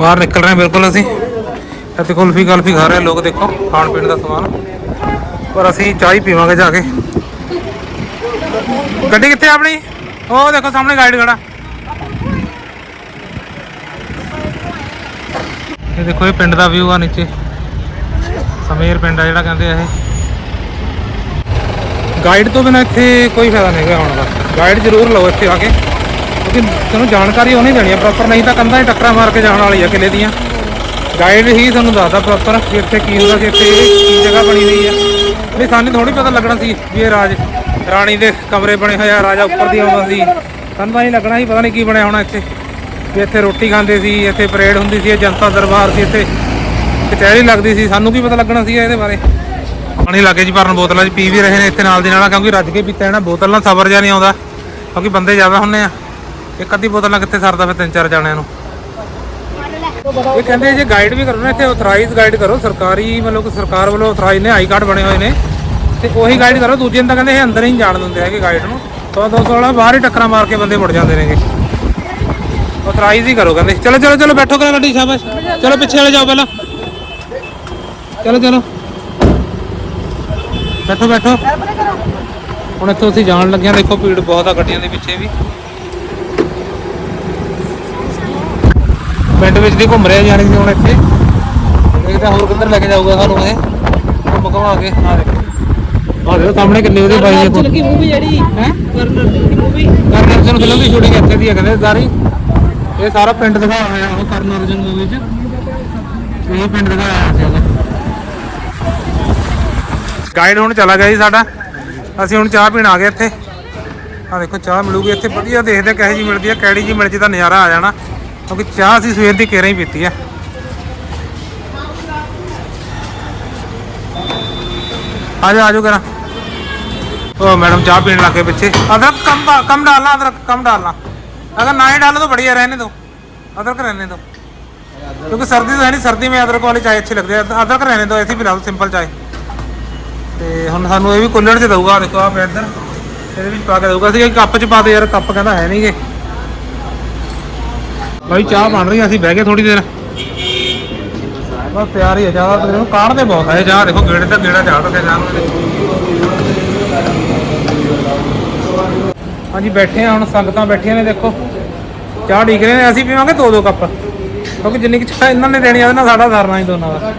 ਬਾਹਰ ਨਿਕਲ ਰਹੇ ਬਿਲਕੁਲ ਅਸੀਂ। ਇੱਥੇ ਕੁਲਫੀ ਗਲਫੀ ਖਾ ਰਹੇ ਲੋਕ ਦੇਖੋ, ਖਾਣ ਪੀਣ ਦਾ ਸਮਾਨ। ਪਰ ਅਸੀਂ ਚਾਹ ਹੀ ਪੀਵਾਂਗੇ ਜਾ ਕੇ। ਗੱਡੀ ਕਿੱਥੇ ਆਪਣੀ? ਉਹ ਦੇਖੋ, ਸਾਹਮਣੇ ਗਾਈਡ ਖੜਾ। ਇਹ ਦੇਖੋ, ਇਹ ਪਿੰਡ ਦਾ ਵਿਊ ਆ ਨੀਚੇ। ਸਮੇਰ ਪਿੰਡ ਆ ਜਿਹੜਾ ਕਹਿੰਦੇ ਆ ਇਹ। ਗਾਈਡ ਤੋਂ ਬਿਨਾਂ ਇੱਥੇ ਕੋਈ ਫਾਇਦਾ ਨਹੀਂ ਹੈਗਾ ਆਉਣ ਦਾ। ਗਾਈਡ ਜ਼ਰੂਰ ਲਓ ਇੱਥੇ ਆ ਕੇ। ਕਿਉਂਕਿ ਤੁਹਾਨੂੰ ਜਾਣਕਾਰੀ ਉਹਨੇ ਦੇਣੀ ਆ ਪ੍ਰੋਪਰ ਨਹੀਂ ਤਾਂ ਕੰਧਾਂ 'ਚ ਟੱਕਰਾਂ ਮਾਰ ਕੇ ਜਾਣ ਵਾਲੀ ਆ ਕਿਲੇ ਦੀਆਂ। ਗਾਈਡ ਹੀ ਤੁਹਾਨੂੰ ਦੱਸਦਾ ਪ੍ਰੋਪਰ ਕਿ ਇੱਥੇ ਕੀ ਹੁੰਦਾ ਸੀ, ਇੱਥੇ ਕੀ ਜਗ੍ਹਾ ਬਣੀ ਹੋਈ ਆ। ਵੀ ਸਾਨੂੰ ਥੋੜੀ ਪਤਾ ਲੱਗਣਾ ਸੀ ਵੀ ਇਹ ਰਾਜ, ਰਾਣੀ ਦੇ ਕਮਰੇ ਬਣੇ ਹੋਏ ਆ, ਰਾਜਾ ਉੱਪਰ ਦੀ ਆਉਂਦਾ ਸੀ। ਸਾਨੂੰ ਤਾਂ ਹੀ ਲੱਗਣਾ ਸੀ, ਪਤਾ ਨਹੀਂ ਕੀ ਬਣਿਆ ਹੋਣਾ ਇੱਥੇ। ਵੀ ਇੱਥੇ ਰੋਟੀ ਖਾਂਦੇ ਸੀ, ਇੱਥੇ ਪਰੇਡ ਹੁੰਦੀ ਸੀ, ਇਹ ਜਨਤਾ ਦਰਬਾਰ ਸੀ, ਇੱਥੇ ਕਚਹਿਰੀ ਲੱਗਦੀ ਸੀ। ਸਾਨੂੰ ਕੀ ਪਤਾ ਲੱਗਣਾ ਸੀ ਇਹਦੇ ਬਾਰੇ। ਪਾਣੀ ਲੱਗੇ ਜੀ ਭਰਨ ਬੋਤਲਾਂ 'ਚ ਪੀ ਵੀ ਰਹੇ ਨੇ ਇੱਥੇ ਨਾਲ ਦੀ ਨਾਲ, ਕਿਉਂਕਿ ਰੱਜ ਕੇ ਪੀਤਾ ਹੈ ਬੋਤਲ ਨਾਲ ਸਬਰ ਜਾ ਨਹੀਂ ਆਉਂਦਾ। ਕਿਉਂਕਿ ਬੰਦੇ ਜ਼ਿਆਦਾ ਹੁੰਨੇ ਆ। ਇੱਕ ਅੱਧੀ ਬੋਤਲ ਨਾਲ ਕਿੱਥੇ ਸਰਦਾ ਫਿਰ ਤਿੰਨ ਚਾਰ ਜਾਣਿਆਂ ਨੂੰ? ਇਹ ਕਹਿੰਦੇ ਜੇ ਗਾਈਡ ਵੀ ਕਰੋ ਨਾ ਇੱਥੇ ਆਥੋਰਾਈਜ਼ ਗਾਈਡ ਕਰੋ। ਸਰਕਾਰੀ ਮਤਲਬ ਕਿ ਸਰਕਾਰ ਵੱਲੋਂ ਆਥੋਰਾਈਜ਼ ਨੇ ਆਈ ਕਾਰਡ ਬਣੇ ਹੋਏ ਨੇ। ਤੇ ਉਹੀ ਗਾਈਡ ਕਰੋ। ਦੂਜੇ ਨੂੰ ਤਾਂ ਕਹਿੰਦੇ ਇਹ ਅੰਦਰ ਹੀ ਜਾਣ ਦਿੰਦੇ ਹੈਗੇ ਗਾਈਡ ਨੂੰ। ਸੌ ਦੋ ਵਾਲਾ ਬਾਹਰ ਹੀ ਟੱਕਰਾਂ ਮਾਰ ਕੇ ਬੰਦੇ ਮੁੜ ਜਾਂਦੇ ਨੇਗੇ। ਆਥੋਰਾਈਜ਼ ਹੀ ਕਰੋ ਕਹਿੰਦੇ। ਚਲੋ ਚਲੋ ਚਲੋ, ਬੈਠੋ ਕਰਾ ਗੱਡੀ, ਸ਼ਾਬਾਸ਼। ਚਲੋ, ਪਿੱਛੇ ਵਾਲੇ ਜਾਓ ਪਹਿਲਾਂ। ਚਲੋ ਚਲੋ। ਬੈਠੋ ਬੈਠੋ। ਹੁਣ ਇੱਥੋਂ ਅਸੀਂ ਜਾਣ ਲੱਗਿਆ ਦੇਖੋ, ਭੀੜ ਬਹੁਤ ਆ ਗੱਡੀਆਂ ਦੇ ਪਿੱਛੇ ਵੀ। ਪਿੰਡ ਵਿੱਚ ਦੀ ਘੁੰਮ ਰਿਹਾ ਜਾਣੀ ਸੀ ਹੁਣ ਇੱਥੇ। ਦੇਖਦੇ ਹਾਂ ਹੋਰ ਕਿੱਧਰ ਲੈ ਕੇ ਜਾਊਗਾ ਸਾਨੂੰ ਇਹ? ਘੁੰਮ ਘੁਮਾ ਕੇ ਆ ਦੇਖੋ। ਆ ਦੇਖੋ ਸਾਹਮਣੇ ਕਿੰਨੀ ਉਹਦੀ ਬਾਈ ਦੇਖੋ। ਲੱਗੀ ਮੂਵੀ ਜਿਹੜੀ? ਹੈ? ਕਰਨਰ ਦੀ ਮੂਵੀ ਕਰਨ ਅਰਜਨ ਫਿਲਮ ਦੀ ਸ਼ੂਟਿੰਗ ਇੱਥੇ ਦੀ ਹੈ ਕਹਿੰਦੇ ਸਾਰੀ। ਇਹ ਸਾਰਾ ਪਿੰਡ ਦਿਖਾਇਆ ਹੋਇਆ ਉਹ ਕਰਨ ਅਰਜਨ ਮੂਵੀ 'ਚ ਇਹ ਪਿੰਡ ਦਿਖਾਇਆ ਹੋਇਆ ਸੀ ਗਾਈਡ ਹੁਣ ਚਲਾ ਗਿਆ ਜੀ ਸਾਡਾ। ਅਸੀਂ ਹੁਣ ਚਾਹ ਪੀਣ ਆ ਗਏ ਇੱਥੇ। ਆ ਦੇਖੋ ਚਾਹ ਮਿਲੂਗੀ ਇੱਥੇ। ਵਧੀਆ ਦੇਖਦੇ ਕਿਹੋ ਜੀ ਮਿਲਦੀ ਹੈ ਕਿਹੜੀ ਜੀ ਮਿਲ ਜੇ ਤਾਂ ਨਜ਼ਾਰਾ ਆ ਜਾਣਾ। ਕਿਉਂਕਿ ਚਾਹ ਅਸੀਂ ਸਵੇਰ ਦੀ ਕੇਰਾਂ ਹੀ ਪੀਤੀ ਆ ਆਜੋ ਆਜੋ ਕਰਾਂ ओ मैडम चाय पीने लगे पीछे अदरक कम कम डालना अदरक कम डालना अगर ना ही डालो तो बढ़िया रहने दो अदरक रहने दो क्योंकि सर्दी तो है नहीं सर्दी में अदरक वाली चाय अच्छी लगती है अदरक रहने दो ऐसी पिला दो सिंपल चाय ਤੇ ਹੁਣ ਸਾਨੂੰ ਇਹ ਵੀ ਕੁੱਲੜ 'ਚ ਦਊਗਾ ਦੇਖੋ ਆ ਪੈਦਰ ਇਹਦੇ ਵਿੱਚ ਪਾ ਕੇ ਦਊਗਾ ਸੀ ਕੱਪ 'ਚ ਪਾ ਦੇ ਯਾਰ ਕੱਪ ਕਹਿੰਦਾ ਹੈ ਨਹੀਂਗੇ ਭਾਈ ਚਾਹ ਬਣ ਰਹੀ ਆ, ਅਸੀਂ ਬਹਿ ਗਏ ਥੋੜੀ ਦੇਰ। ਬਸ ਤਿਆਰ ਹੀ ਹੈ ਚਾਹ ਦਾ ਤਕਰੀਬਨ ਕਾੜਦੇ ਬਹੁਤ ਹੈ ਚਾਹ ਦੇਖੋ ਗੇੜੇ ਤੇ ਗੇੜਾ ਚਾਹ ਤੱਕ ਚਾਹ ਨੂੰ ਹਾਂਜੀ ਬੈਠੇ ਆ ਹੁਣ ਸੰਗਤਾਂ ਬੈਠੀਆਂ ਨੇ ਦੇਖੋ। ਚਾਹ ਢੀਕ ਰਹੇ ਨੇ ਅਸੀਂ ਪੀਵਾਂਗੇ ਦੋ ਦੋ ਕੱਪ। ਕਿਉਂਕਿ ਜਿੰਨੀ ਕਿ ਚਾਹ ਇਹਨਾਂ ਨੇ ਦੇਣੀ ਆ ਉਹਦੇ ਨਾਲ ਸਾਡਾ ਸਰਨਾ ਹੀ ਦੋਨਾਂ ਦਾ।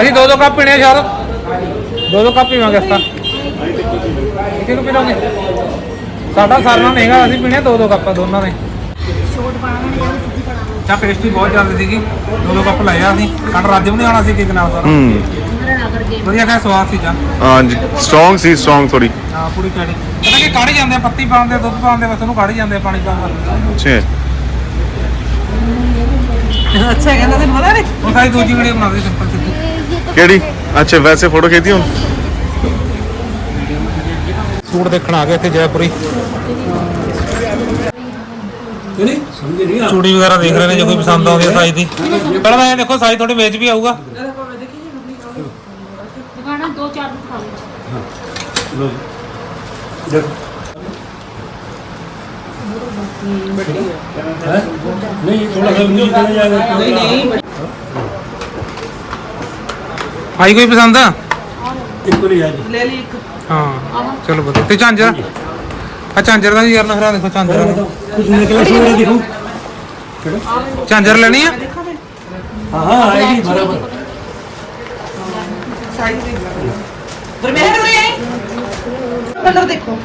ਅਸੀਂ ਦੋ ਦੋ ਕੱਪ ਪੀਣੇ ਆ ਯਾਰ ਦੋ ਦੋ ਕੱਪ ਪੀਵਾਂਗੇ ਅਸਾਂ ਕਿਹਨੂੰ ਪੀਵਾਂਗੇ ਸਾਡਾ ਸਰਨਾ ਨਹੀਂ ਹੈਗਾ ਅਸੀਂ ਪੀਣੇ ਦੋ ਦੋ ਕੱਪ ਦੋਨਾਂ ਨੇ। ਚਾਹ ਪੇਸਟੀ ਬਹੁਤ ਜ਼ਿਆਦਾ ਸੀਗੀ ਦੋ ਦੋ ਕੱਪ ਲਾਇਆ ਅਸੀਂ ਕੱਢ ਰੱਜ ਵੀ ਨਹੀਂ ਆਉਣਾ ਸੀ ਕਿਕ ਨਾਲ ਸਾਰਾ। ਹੂੰ। ਵਧੀਆ ਖਾ ਸਵਾਦ ਸੀ ਚਾਹ ਹਾਂਜੀ ਸਟਰੋਂਗ ਸੀ ਸਟਰੋਂਗ ਥੋੜੀ ਹਾਂ ਪੂਰੀ ਕਾੜੀ। ਪਤਾ ਕਿ ਕਾੜੀ ਜਾਂਦੇ ਆ ਪੱਤੀ ਪਾਉਂਦੇ ਆ, ਦੁੱਧ ਪਾਉਂਦੇ ਆ, ਬਸ ਉਹਨੂੰ ਕਾੜੀ ਜਾਂਦੇ ਆ ਪਾਣੀ ਪਾਉਂਦੇ ਅੱਛਾ। ਅੱਛਾ ਕਹਿੰਦਾ ਤੈਨੂੰ ਪਤਾ ਨਹੀਂ ਉਹ ਸਾਰੀ ਦੂਜੀ ਵੀਡੀਓ ਬਣਾ ਦੇ ਸਿੰਪਲ ਸਿੱਧੀ। ਕਿਹੜੀ? ਅੱਛਾ ਵੈਸੇ ਫੋਟੋ ਖਿੱਚੀ ਹੁਣ? ਸੂਟ ਦੇਖਣ ਆ ਗਏ ਇੱਥੇ ਜੈਪੁਰੀ। ਚੂੜੀ ਵਗੈਰਾ ਦੇਖ ਰਹੇ ਨੇ ਜੇ ਕੋਈ ਪਸੰਦ ਆਉਂਦੀ ਹੈ ਸਾਈਜ਼ ਦੀ। ਪਹਿਲਾਂ ਤਾਂ ਦੇਖੋ ਸਾਈਜ਼ ਤੁਹਾਡੇ ਵਿੱਚ ਵੀ ਆਊਗਾ। ਆਈ ਕੋਈ ਪਸੰਦ? ਆ ਇੱਕ ਨਹੀਂ ਆ ਜੀ। ਲੈ ਲਈ ਇੱਕ। ਹਾਂ ਚਲੋ ਵਧੀਆ। ਤੇ ਚਾਂਜਰ ਆ ਝਾਂਜਰ ਦਾ ਵੀ ਯਾਰ ਨਖਰਾ ਦੇਖੋ ਝਾਂਜਰ ਕੁਝ ਨਿਕਲਿਆ ਸੀ ਦੇਖੋ। झांझर लेनी है? हाँ, हाँ, बराबर।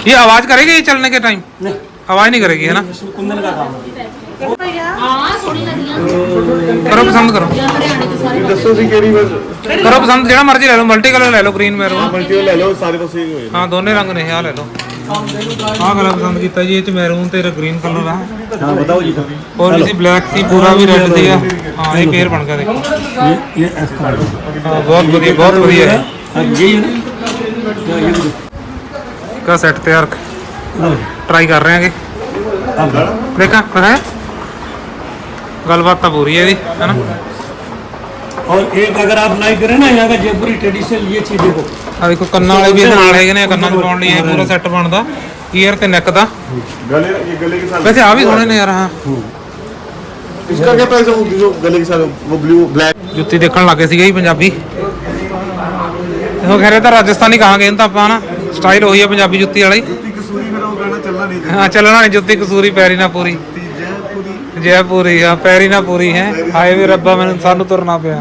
ये आवाज़ करेगी ये चलने के टाइम आवाज़ नहीं करेगी है ना? कुंदन का काम करो पसंद करो। दसो सी केड़ी बस करो पसंद जेड़ा मर्ज़ी ले लो मल्टी कलर ले लो ग्रीन में मल्टी ले लो सारे पास हाँ दोनों रंग ने हाँ ले लो। ਆਹ ਕਲਰ ਪਸੰਦ ਕੀਤਾ ਜੀ ਇਹ ਚ ਮੈਰੂਨ ਤੇ ਗ੍ਰੀਨ ਕਲਰ ਆ हाँ बताओ जी सर ਹੋਰ ਵੀ ਸੀ ਬਲੈਕ ਸੀ ਪੂਰਾ ਵੀ ਰੈੱਡ ਸੀਗਾ ਹਾਂ ਇਹ ਪੇਅਰ ਬਣ ਗਿਆ ਦੇਖੋ ये ये एस कार्ड ਹਾਂ ਬਹੁਤ ਵਧੀਆ ਬਹੁਤ ਵਧੀਆ ਹੈ हाँ ये है ना ये ये ਕਾ ਸੈੱਟ ਤਿਆਰ लो ਟਰਾਈ ਕਰ ਰਹੇ ਹਾਂਗੇ अब ਦੇਖਾਂ ਹੈ ਗੱਲਬਾਤ ਤਾਂ ਪੂਰੀ ਹੈ ਇਹਦੀ ਹੈਨਾ और एक अगर आप लाइक करें ना यहाँ का जयपुरी ट्रेडिशनल ये चीज देखो ਆ ਦੇਖੋ ਕੰਨਾਂ ਵਾਲੇ ਵੀ ਇਹਦੇ ਨਾਲ ਹੈਗੇ ਨੇ ਕੰਨਾਂ 'ਚ ਪਾਉਣ ਲਈ ਇਹ ਪੂਰਾ ਸੈੱਟ ਬਣਦਾ ਈਅਰ ਤੇ ਨੈਕ ਦਾ ਗਲੇ ਇਹ ਗਲੇ ਕੇ ਸਾਥ ਵੈਸੇ ਆ ਵੀ ਸੋਹਣੇ ਨੇ ਯਾਰ ਹਾਂ इसका क्या प्राइस है वो जो गले के साथ वो ब्लू ब्लैक ਜੁੱਤੀ ਦੇਖਣ ਲੱਗੇ ਸੀਗੇ ਜੀ ਪੰਜਾਬੀ ਉਹ ਖੈਰੇ ਤਾਂ ਰਾਜਸਥਾਨੀ ਕਹਾਂਗੇ ਇਹਨੂੰ ਤਾਂ ਆਪਾਂ ਨਾ ਸਟਾਈਲ ਉਹੀ ਆ ਪੰਜਾਬੀ ਜੁੱਤੀ ਵਾਲੀ कसूरी मेरा वो गाना चलना नहीं ਹਾਂ ਚੱਲਣਾ ਨਹੀਂ ਜੁੱਤੀ ਕਸੂਰੀ ਪੈਰੀ ਨਾ ਪੂਰੀ ਜੈਪੁਰੀ ਆ ਪੈਰੀ ਨਾ ਪੂਰੀ ਹੈ ਹਾਏ ਵੇ ਰੱਬਾ ਮੈਨੂੰ ਸਾਨੂੰ ਤੁਰਨਾ ਪਿਆ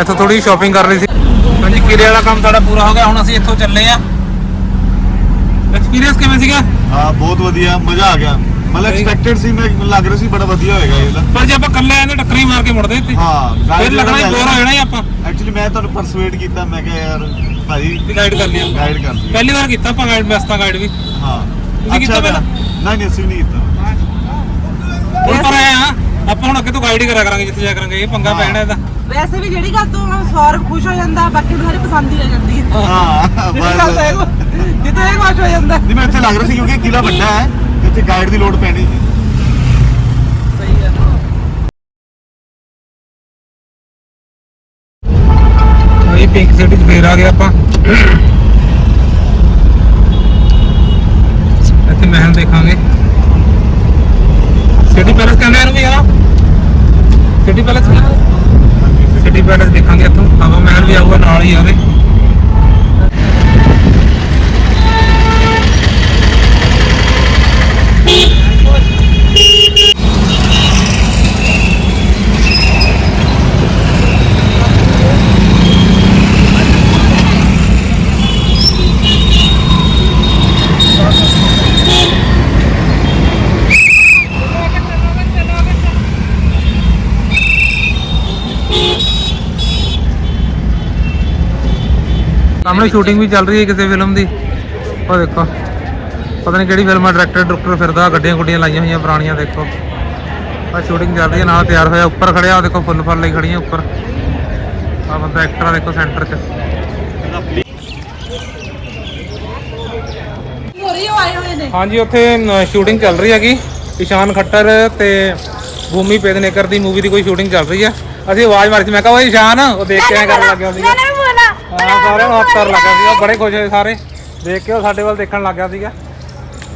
ਇੱਥੋਂ ਥੋੜੀ ਸ਼ਾਪਿੰਗ ਕਰ ਲਈ ਸੀ। ਹਾਂਜੀ ਕਿਰੇ ਵਾਲਾ ਕੰਮ ਸਾਡਾ ਪੂਰਾ ਹੋ ਗਿਆ ਹੁਣ ਅਸੀਂ ਇੱਥੋਂ ਚੱਲੇ ਆ ਐਕਸਪੀਰੀਅੰਸ ਕਿਵੇਂ ਸੀਗਾ? ਹਾਂ ਬਹੁਤ ਵਧੀਆ ਮਜ਼ਾ ਆ ਗਿਆ। ਮਤਲਬ ਐਕਸਪੈਕਟਡ ਸੀ ਮੈਂ ਲੱਗ ਰਿਹਾ ਸੀ ਬੜਾ ਵਧੀਆ ਹੋਏਗਾ ਇਹ ਤਾਂ। ਪਰ ਜੇ ਆਪਾਂ ਇਕੱਲੇ ਆਏ ਤਾਂ ਟੱਕਰੀ ਮਾਰ ਕੇ ਮੁੜਦੇ ਇੱਥੇ। ਹਾਂ ਫਿਰ ਲੱਗਣਾ ਹੀ ਬੋਰ ਹੋ ਜਾਣਾ ਹੀ ਆਪਾਂ। ਐਕਚੁਅਲੀ ਮੈਂ ਤੁਹਾਨੂੰ ਪਰਸੂਏਟ ਕੀਤਾ ਮੈਂ ਕਿਹਾ ਯਾਰ ਭਾਈ ਗਾਈਡ ਕਰ ਲਿਆ। ਗਾਈਡ ਕਰ ਦਿਓ ਪਹਿਲੀ ਵਾਰ ਕੀਤਾ ਆਪਾਂ ਗਾਈਡ ਬੈਸਤਾ ਗਾਈਡ ਵੀ। ਹਾਂ। ਤੁਸੀਂ ਕੀਤਾ ਪਹਿਲਾਂ? ਨਹੀਂ ਨਹੀਂ ਅਸੀਂ ਨਹੀਂ ਕੀਤਾ। ਹੁਣ ਪਰ ਆਏ ਆ ਆਪਾਂ ਹੁਣ ਅੱਗੇ ਤੋਂ ਗਾਈਡ ਹੀ ਕਰਿਆ ਕਰਾਂਗੇ ਜਿੱਥੇ ਜਾ ਕਰਾਂਗੇ ਇਹ ਪੰਗਾ ਪੈਣਾ ਇਹਦਾ। ਵੈਸੇ ਵੀ ਜਿਹੜੀ ਗੱਲ ਤੋਂ ਸੌਰਵ ਖੁਸ਼ ਹੋ ਜਾਂਦਾ ਬਾਕੀ ਨੂੰ ਸਾਰੀ ਪਸੰਦ ਹੀ ਆ ਜਾਂਦੀ ਹੈ। ਹਾਂ ਜਿਹੜੀ ਗੱਲ ਤਾਂ ਬਸ ਇਹ ਜਿੱਥੇ ਇਹ ਖੁਸ਼ ਹੋ ਜਾਂਦਾ। ਨਹੀਂ ਮੈਂ ਇੱਥੇ ਲੱਗ ਰਿਹਾ ਸੀ ਕਿਉਂਕਿ ਕਿਲਾ ਵੱਡਾ ਹੈ ਤੇ ਇੱਥੇ ਗਾਈਡ ਦੀ ਲੋੜ ਪੈਣੀ ਸੀ। ਸਹੀ ਹੈ। ਇਹ ਪਿੰਕ ਸਿਟੀ ਚ ਫੇਰ ਆ ਗਏ ਆਪਾਂ। ਇੱਥੇ ਮਹਿਲ ਦੇਖਾਂਗੇ। ਸਿਟੀ ਪੈਲਸ ਕਹਿੰਦੇ ਇਹਨੂੰ ਵੀ ਆ ਸਿਟੀ ਪੈਲਸ ਪੈਲਸ ਦੇਖਾਂਗੇ ਇੱਥੋਂ। ਹਵਾ ਮਹਿਲ ਵੀ ਆਊਗਾ ਨਾਲ ਹੀ ਆਵੇ ਸਾਹਮਣੇ ਸ਼ੂਟਿੰਗ ਵੀ ਚੱਲ ਰਹੀ ਹੈ ਕਿਸੇ ਫਿਲਮ ਦੀ। ਉਹ ਦੇਖੋ। ਪਤਾ ਨਹੀਂ ਕਿਹੜੀ ਫਿਲਮ ਆ ਡਾਇਰੈਕਟਰ ਡਾਇਰੈਕਟਰ ਫਿਰਦਾ ਗੱਡੀਆਂ ਗੁੱਡੀਆਂ ਲਾਈਆਂ ਹੋਈਆਂ ਪੁਰਾਣੀਆਂ, ਦੇਖੋ। ਆ ਸ਼ੂਟਿੰਗ ਚੱਲ ਰਹੀ ਹੈ, ਨਾਲ ਤਿਆਰ ਹੋਇਆ, ਉੱਪਰ ਖੜਿਆ ਉਹ ਦੇਖੋ ਫੁੱਲ ਫਲ ਲਈ ਖੜੀਆਂ ਉੱਪਰ। ਆ ਬੰਦਾ ਐਕਟਰ ਆ, ਦੇਖੋ ਸੈਂਟਰ 'ਚ। ਹਾਂਜੀ, ਉੱਥੇ ਸ਼ੂਟਿੰਗ ਚੱਲ ਰਹੀ ਹੈਗੀ। ਇਸ਼ਾਨ ਖੱਟਰ ਤੇ ਭੂਮੀ ਪੇਦਨੇਕਰ ਦੀ ਮੂਵੀ ਦੀ ਕੋਈ ਸ਼ੂਟਿੰਗ ਚੱਲ ਰਹੀ ਹੈ। ਅਸੀਂ ਆਵਾਜ਼ ਮਾਰੀ ਸੀ, ਮੈਂ ਕਿਹਾ, ਓਏ ਇਸ਼ਾਨ ਉਹ ਦੇਖ ਕੇ ਐਂ ਕਰਨ ਲੱਗ ਗਿਆ ਵੀ ਹਾਂ ਸਾਰਿਆਂ ਨੂੰ ਹੱਥ ਕਰਨ ਲੱਗਾ ਸੀਗਾ ਬੜੇ ਖੁਸ਼ ਹੋਏ ਸਾਰੇ। ਦੇਖ ਕੇ ਉਹ ਸਾਡੇ ਵੱਲ ਦੇਖਣ ਲੱਗ ਗਿਆ ਸੀਗਾ।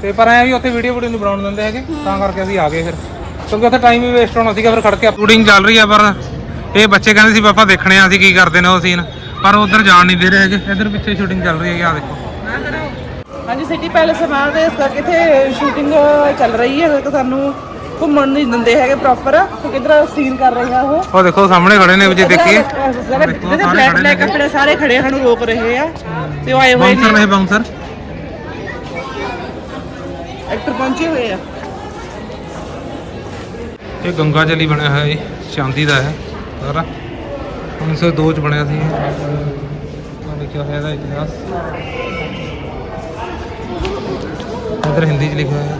ਤੇ ਪਰ ਐ ਵੀ ਉੱਥੇ ਵੀਡੀਓ ਵੀਡੀਓ ਨਹੀਂ ਬਣਾਉਣ ਦਿੰਦੇ ਹੈਗੇ ਤਾਂ ਕਰਕੇ ਅਸੀਂ ਆ ਗਏ ਫਿਰ। ਕਿਉਂਕਿ ਉੱਥੇ ਟਾਈਮ ਵੀ ਵੇਸਟ ਹੋਣਾ ਸੀਗਾ ਫਿਰ ਖੜ ਕੇ ਸ਼ੂਟਿੰਗ ਚੱਲ ਰਹੀ ਆ ਪਰ ਇਹ ਬੱਚੇ ਕਹਿੰਦੇ ਸੀ ਪਾਪਾ ਦੇਖਣੇ ਆ ਅਸੀਂ ਕੀ ਕਰਦੇ ਨੇ ਉਹ ਸੀਨ ਪਰ ਉਧਰ ਜਾਣ ਨਹੀਂ ਦੇ ਰਹੇ ਹੈਗੇ ਇਧਰ ਪਿੱਛੇ ਸ਼ੂਟਿੰਗ ਚੱਲ ਰਹੀ ਹੈਗੀ ਆ ਦੇਖੋ। ਹਾਂਜੀ ਸਿਟੀ ਪੈਲੇਸ ਮਾਰ ਦੇ ਇਸ ਕਰਕੇ ਇੱਥੇ ਸ਼ੂਟਿੰਗ ਚੱਲ ਰਹੀ ਹੈ ਕਿ ਸਾਨੂੰ ਘੁੰਮਣ ਨਹੀਂ ਦਿੰਦੇ ਹੈਗੇ ਪ੍ਰੋਪਰ ਕਿਧਰ ਸੀਨ ਕਰ ਰਹੇ ਆ ਉਹ। ਉਹ ਦੇਖੋ ਸਾਹਮਣੇ ਖੜੇ ਨੇ ਜੇ ਦੇਖੀਏ। ਸਾਰੇ ਜਿਹੜੇ ਬਲੈਕ ਬਲੈਕ ਕੱਪੜੇ ਸਾਰੇ ਖੜੇ ਸਾਨੂੰ ਰੋਕ ਰਹੇ ਆ ਤੇ ਉਹ ਆਏ ਹੋਏ ਬਾਉਂਸਰ ਨੇ। ਨੇ ਬਾਉਂਸਰ ਐਕਟਰ ਪਹੁੰਚੇ ਹੋਏ ਆ। ਇਹ ਗੰਗਾ ਜਲੀ ਬਣਿਆ ਹੋਇਆ ਜੀ ਚਾਂਦੀ ਦਾ ਹੈ ਸਾਰਾ। 1902 ਚ ਬਣਿਆ ਸੀ ਇਹ। ਲਿਖਿਆ ਹੋਇਆ ਇਹਦਾ ਇਤਿਹਾਸ। ਇਧਰ ਹਿੰਦੀ ਚ ਲਿਖਿਆ ਹੋਇਆ।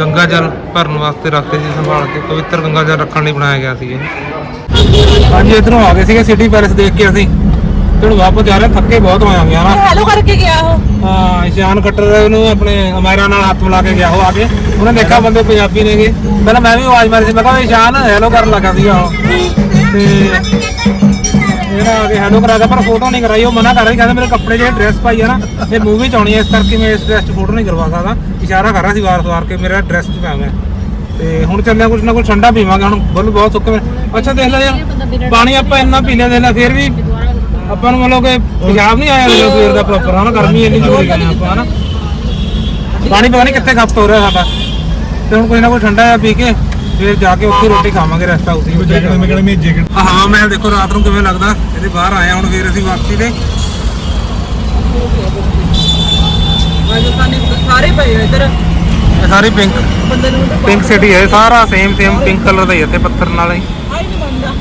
ਗੰਗਾ ਜਲ ਭਰਨ ਵਾਸਤੇ ਰੱਖਦੇ ਸੀ ਸੰਭਾਲ ਕੇ ਪਵਿੱਤਰ ਗੰਗਾ ਜਲ ਰੱਖਣ ਲਈ ਬਣਾਇਆ ਗਿਆ ਸੀ ਇਹ ਹਾਂਜੀ ਇਧਰੋਂ ਆ ਗਏ ਸੀਗੇ ਸਿਟੀ ਪੈਲੇਸ ਦੇਖ ਕੇ ਅਸੀਂ। ਤੇ ਹੁਣ ਵਾਪਸ ਜਾ ਰਹੇ ਥੱਕੇ ਬਹੁਤ ਹੋਏ ਹੋਏ ਆ ਨਾ। ਹੈਲੋ ਕਰਕੇ ਗਿਆ ਉਹ। ਹਾਂ ਇਸ਼ਾਨ ਕੱਟਰ ਨੂੰ ਆਪਣੇ ਅਮੈਰਾ ਨਾਲ ਹੱਥ ਮਿਲਾ ਕੇ ਗਿਆ ਉਹ ਆ ਕੇ। ਉਹਨੇ ਦੇਖਿਆ ਬੰਦੇ ਪੰਜਾਬੀ ਨੇਗੇ। ਪਹਿਲਾਂ ਮੈਂ ਵੀ ਆਵਾਜ਼ ਮਾਰੀ ਸੀ ਮੈਂ ਕਿਹਾ ਇਸ਼ਾਨ ਹੈਲੋ ਕਰਨ ਲੱਗਾ ਸੀਗਾ ਉਹ। ਤੇ ਇਹਦਾ ਹੈਲੋ ਕਰਾ ਪਰ ਫੋਟੋ ਨਹੀਂ ਕਰਾਈ, ਉਹ ਮਨਾ ਕਰ ਰਹੀ ਕਹਿੰਦਾ ਮੇਰੇ ਕੱਪੜੇ ਜਿਹੜੇ ਡਰੈਸ ਪਾਈ ਆ ਨਾ, ਇਹ ਮੂਵੀ ਚ ਆਉਣੀ ਹੈ ਇਸ ਕਰਕੇ ਮੈਂ ਇਸ ਡਰੈਸ 'ਚ ਫੋਟੋ ਨਹੀਂ ਕਰਵਾ ਸਕਦਾ। ਇਸ਼ਾਰਾ ਕਰ ਰਿਹਾ ਸੀ ਵਾਰ-ਵਾਰ ਕੇ ਮੇਰਾ ਡਰੈਸ 'ਚ ਪਿਆ ਮੈਂ ਤੇ ਹੁਣ ਚੱਲਿਆ ਕੁਝ ਨਾ ਕੁਝ ਠੰਡਾ ਪੀਵਾਂਗੇ, ਹੁਣ ਬੁੱਲ ਬਹੁਤ ਸੁੱਕੇ ਹੋਏ। ਅੱਛਾ, ਦੇਖ ਲੈ ਯਾਰ, ਪਾਣੀ ਆਪਾਂ ਇੰਨਾ ਪੀ ਲਿਆ ਦੇਖ ਲੈ, ਫਿਰ ਵੀ ਆਪਾਂ ਨੂੰ ਮਤਲਬ ਕਿ ਪੰਜਾਬ ਨਹੀਂ ਆਇਆ ਜਦੋਂ ਸਵੇਰ ਦਾ ਪ੍ਰੋਪਰ ਹਨਾ, ਗਰਮੀ ਇੰਨੀ ਜ਼ੋਰ ਗਏ ਆਪਾਂ, ਹਨਾ। ਪਾਣੀ ਪਤਾ ਨਹੀਂ ਕਿੱਥੇ ਖਪਤ ਹੋ ਰਿਹਾ ਸਾਡਾ। ਤੇ ਹੁਣ ਕੋਈ ਨਾ ਕੋਈ ਠੰਡਾ ਆ ਪੀ ਕੇ ਫਿਰ ਜਾ ਕੇ ਉੱਥੇ ਰੋਟੀ ਖਾਵਾਂਗੇ ਰੈਸਟ ਹਾਊਸ ਹੀ ਜੈਕਟ ਮੈਂ ਕਹਿੰਦਾ ਮੇਰੀ ਜੈਕਟ ਹਵਾ ਮਹਿਲ ਦੇਖੋ ਰਾਤ ਨੂੰ ਕਿਵੇਂ ਲੱਗਦਾ? ਇਹਦੇ ਬਾਹਰ ਆਏ ਆ ਹੁਣ ਫਿਰ ਅਸੀਂ ਵਾਪਸੀ ਤੇ। ਸਾਰੇ ਪਏ ਹੋਏ ਇੱਧਰ। ਸਾਰੀ ਪਿੰਕ ਪਿੰਕ ਸਿਟੀ ਹੈ ਸਾਰਾ ਸੇਮ ਸੇਮ ਪਿੰਕ ਕਲਰ ਦਾ ਹੀ ਹੈ ਇੱਥੇ ਪੱਥਰ ਨਾਲ ਹੀ।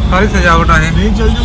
ਸਾਰੀ ਸਜਾਵਟ ਆ ਇਹ। ਨਹੀਂ ਚੱਲ ਜਾ